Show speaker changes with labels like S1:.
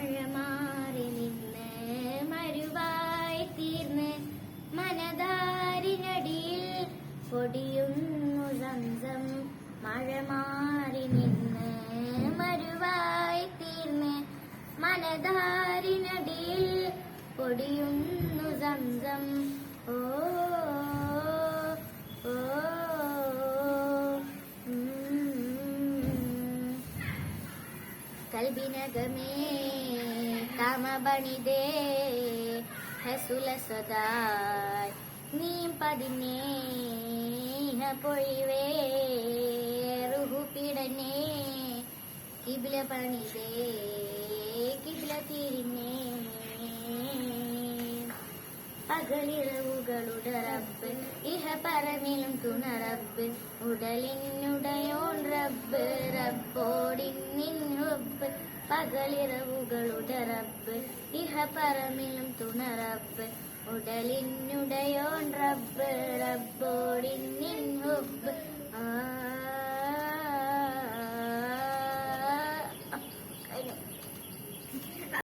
S1: മഴ മാറി നിന്ന് മരുവായി തീർന്ന് മനതാരിനടിയിൽ പൊടിയുന്നു സംസം. മഴ മാറി നിന്ന് മരുവായി തീർന്ന് മനതാരിനടിയിൽ പൊടിയുന്നു കൽബിനകമേ കാമബണിതേ ഹസുല സദായ് നീ പതിനേ പൊഴിവേ റുഹുപിടനേ കിബില പണിതേ കിബില തിരിഞ്ഞേ പകലിറവുകളുടെ റബ്ബ് ഇഹ പരമിലും തുണറബ്ബ് ഉടലിനുടയോൺ റബ്ബ് റബ്ബോടിന്നിൻ റബ്ബ് പകലിറവുകളുടെ റബ്ബ് ഇഹ പറമ്പിലും തുണ റബ്ബ് ഉടലിനുടയോൺ റബ്ബ് റബ്ബോടിന്നിൻ ഹുബ് ആ